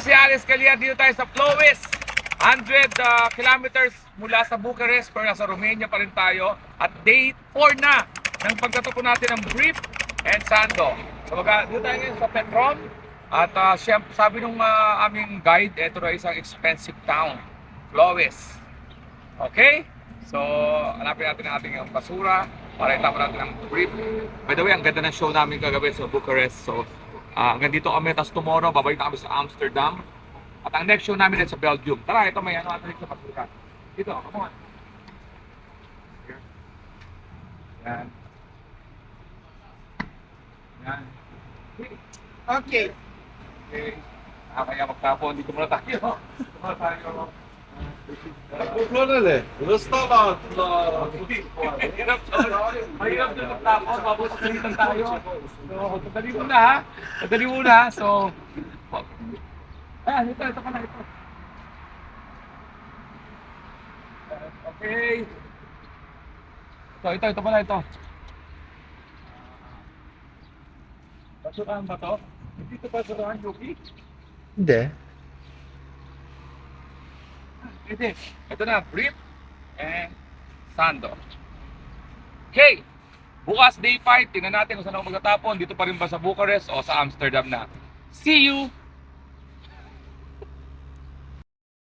si Alice Calia. Dito tayo sa Flowis. 100 uh, kilometers mula sa Bucharest pero nasa Romania pa rin tayo. At day 4 na ng pagkatupo natin ng Brief and Sando. So baga, dito tayo ngayon sa Petron. At uh, siyem- sabi nung uh, aming guide, ito na isang expensive town. Flowis. Okay? So, hanapin natin ang ating ang basura para itapon natin ang brief. By the way, ang ganda ng show namin kagabi sa Bucharest. So, ah, hanggang dito kami. Tapos tomorrow, babalik na kami sa Amsterdam. At ang next show namin din sa Belgium. Tara, ito may ano natin sa basura. Dito, come on. Here. Yan. Yan. Okay. Okay. Ah, kaya magtapon. Dito muna tayo. Dito muna tayo. Kontrolele. Restaurant. Mahirap Mahirap din magtapon, mapapagalitan tayo. So, madali muna ha. Madali muna ha. So, ayan, ito, ito ka na, ito. Okay. Ito, ito, ito pala, ito. Basurahan ba to? Hindi ito basurahan, Yuki? Hindi. Pwede. Ito na, brief and sando. Okay. Bukas day 5, tingnan natin kung saan ako magtatapon. Dito pa rin ba sa Bucharest o sa Amsterdam na. See you